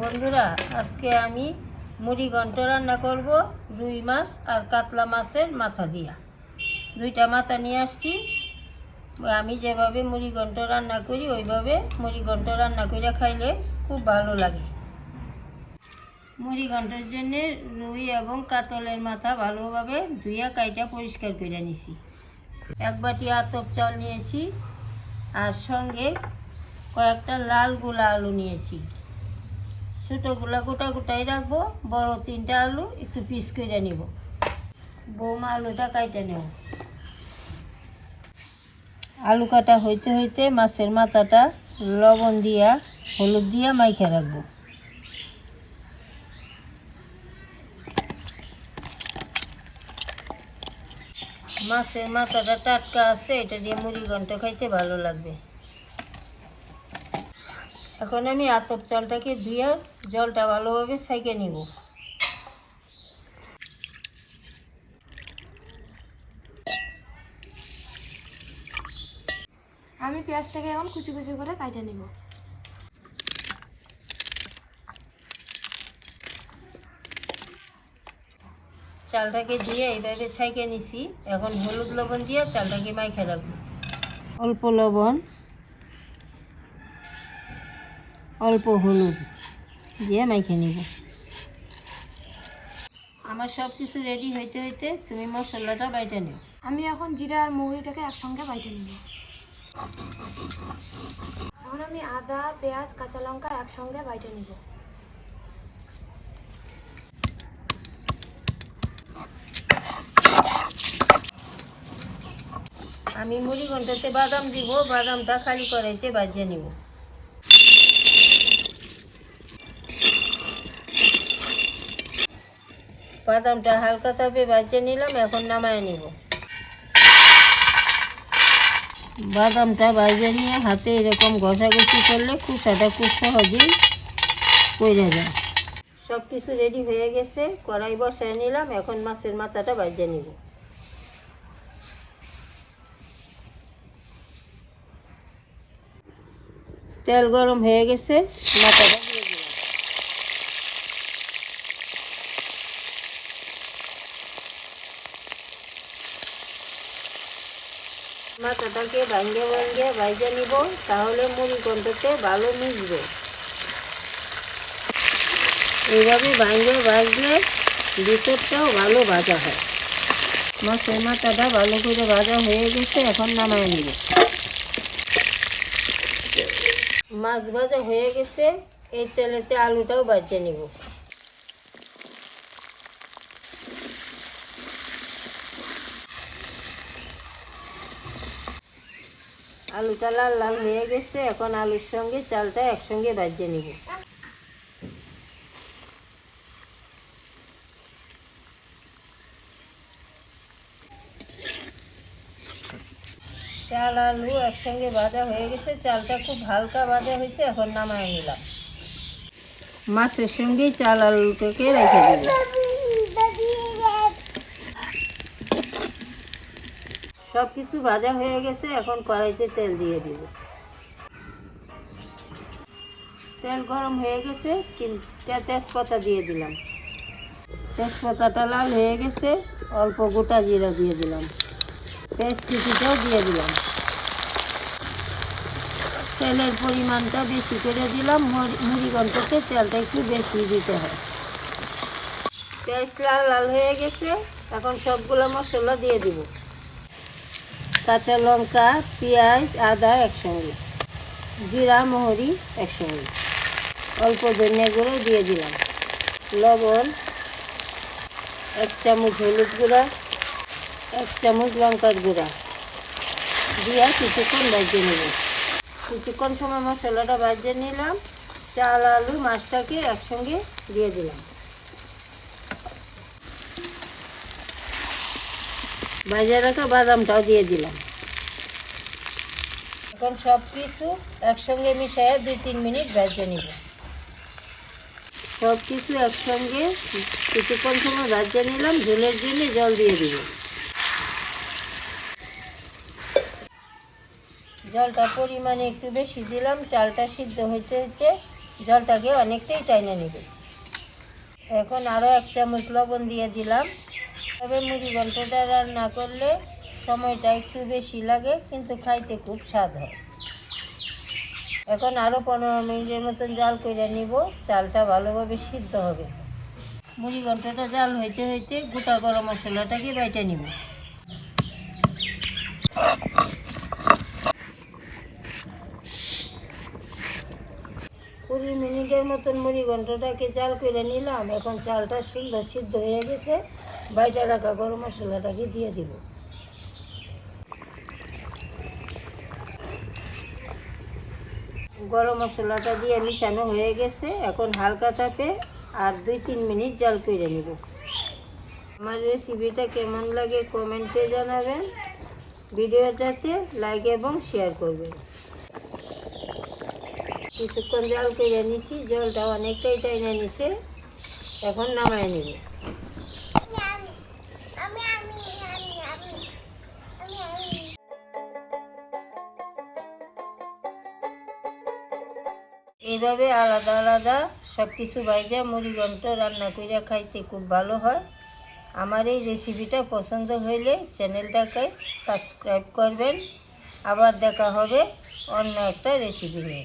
বন্ধুরা, আজকে আমি মুড়ি ঘন্ট রান্না করব, রুই মাছ আর কাতলা মাছের মাথা দিয়া। দুইটা মাথা নিয়ে আসছি। আমি যেভাবে মুড়ি ঘন্ট রান্না করি, ওইভাবে মুড়ি ঘন্ট রান্না করে খাইলে খুব ভালো লাগে। মুড়ি ঘন্টের জন্য রুই এবং কাতলের মাথা ভালোভাবে ধুইয়া কাইটা পরিষ্কার করে নিছি। এক বাটি আতপ চাল নিয়েছি, আর সঙ্গে কয়েকটা লাল গোলা আলু নিয়েছি। ছোটোগুলা গোটা গোটাই রাখব, বড় তিনটা আলু একটু পিস করে নিব। বৌমা আলুটা কাইটে নেব আলু কাটা হইতে হইতে মাছের মাথাটা লবণ দিয়া, হলুদ দিয়া মাইখে রাখব। মাছের মাথাটা টাটকা আছে, এটা দিয়ে মুড়ি ঘন্ট খাইতে ভালো লাগবে। এখন আমি আতপ চালটাকে ধুয়ে জলটা ভালোভাবে সাইকে নিব। আমি পেঁয়াজটাকে এখন কুচি কুচি করে কাটে নিব। চালটাকে দিয়ে এইভাবে ছাইকে নিছি। এখন হলুদ লবণ দিয়ে চালটাকে মাইখে রাখব। অল্প লবণ। অল্প হলুদ। দিয়ে মাইখে নিব। আমার সব কিছু রেডি হইতে হইতে তুমি মশলাটা বাইটে নিও। আমি এখন জিরা আর মৌরিটাকে একসঙ্গে বাইটে নিব। এখন আমি আদা পেঁয়াজ কাঁচা লঙ্কা একসঙ্গে বাইটে নিব। আমি মুড়ি ঘন্টাতে বাদাম দিব বাদামটা খালি করাইতে বাজিয়ে নিব। বাদামটা হালকা তাপে বাজিয়ে নিলাম, এখন নামায় নিব। বাদামটা বাজিয়ে নিয়ে হাতে এরকম ঘষাঘষি করলে কুসাটা খুব সহজেই পড়ে যায়। সব কিছু রেডি হয়ে গেছে, কড়াই বসায় নিলাম, এখন মাছের মাথাটা বাজিয়ে নিব। তেল গরম হয়ে গেছে মাথাটা দিয়ে দিলাম মাথাটাকে ভাঙ্গে ভাঙ্গে ভাইজে নিব, তাহলে মুড়ি ঘন্টতে ভালো মিশবে। এইভাবে ভাঙ্গে ভাজলে ভিতরটাও ভালো ভাজা হয়। মাছের মাথাটা ভালো করে ভাজা হয়ে গেছে, এখন নামায় নিব। মাছ ভাজা হয়ে গেছে, এই তেলেতে আলুটাও ভাজে নিব। আলুটা লাল লাল হয়ে গেছে, এখন আলুর সঙ্গে চালটা একসঙ্গে ভাজে নিব। চাল, আলু একসঙ্গে ভাজা হয়ে গেছে, চালটা খুব হালকা ভাজা হয়েছে, এখন নামায় নিলাম। মাছের সঙ্গেই চাল, আলুটাকে রেখে দেব সব কিছু ভাজা হয়ে গেছে, এখন কড়াইতে তেল দিয়ে দিব। তেল গরম হয়ে গেছে কিন্তু তেজপাতা দিয়ে দিলাম। তেজপাতাটা লাল হয়ে গেছে, অল্প গোটা জিরা দিয়ে দিলাম। পেঁয়াজ কিছুটাও দিয়ে দিলাম। তেলের পরিমাণটা বেশি করে দিলাম, মুড়ি- মুড়ি ঘন্টাতে তেলটা একটু বেশি দিতে হয়। পেঁয়াজ লাল লাল হয়ে গেছে, এখন সবগুলো মশলা দিয়ে দিব। কাঁচা লঙ্কা, পেঁয়াজ, আদা একসঙ্গে। জিরা, মোহরি একসঙ্গে। অল্প ধনিয়া গুঁড়ো দিয়ে দিলাম। লবণ, এক চামচ হলুদ গুঁড়া, এক চামচ লঙ্কার গুঁড়া। দিয়ে কিছুক্ষণ ভাজিয়ে নেব। কিছুক্ষণ সময় মশলাটা ভাজিয়ে নিলাম। চাল, আলু, মাছটাকে একসঙ্গে দিয়ে দিলাম। ভাজা রাখা বাদামটাও দিয়ে দিলাম। এখন সব কিছু একসঙ্গে মিশিয়ে দুই তিন মিনিট ভাজিয়ে নিব। সব কিছু একসঙ্গে কিছুক্ষণ সময় ভাজিয়ে নিলাম ঝোলের জন্য জল দিয়ে দিব জলটা পরিমাণে একটু বেশি দিলাম চালটা সিদ্ধ হইতে হইতে জলটাকে অনেকটাই টাইনে নেবে। এখন আরও এক চামচ লবণ দিয়ে দিলাম। তবে মুড়ি ঘন্টটা রান্না করলে সময়টা একটু বেশি লাগে, কিন্তু খাইতে খুব স্বাদ হয়। এখন আরও পনেরো মিনিটের মতন জাল করে নিব, চালটা ভালোভাবে সিদ্ধ হবে। মুড়ি ঘন্টটা জাল হইতে হইতে গোটা গরম মশলাটাকে বাইটে নিব। কুড়ি মিনিটের মতন মুড়ি ঘন্টটাকে জাল করে নিলাম, এখন চালটা সুন্দর সিদ্ধ হয়ে গেছে। বাইটা রাখা, গরম মশলাটাকে দিয়ে দিব। গরম মশলাটা দিয়ে মিশানো হয়ে গেছে, এখন হালকা তাপে আর দুই তিন মিনিট জাল করে নিব। আমার রেসিপিটা কেমন লাগে কমেন্টে জানাবেন। ভিডিওটাতে লাইক এবং শেয়ার করবেন। কিছুক্ষণ জল করে নিছি, জলটা অনেকটাই টাইনে নিছে, এখন নামায় নিব। এইভাবে আলাদা আলাদা সব কিছু বাইজা মুড়ি রান্না করে খাইতে খুব ভালো হয়। আমার এই রেসিপিটা পছন্দ হইলে চ্যানেলটাকে সাবস্ক্রাইব করবেন। আবার দেখা হবে অন্য একটা রেসিপি নিয়ে।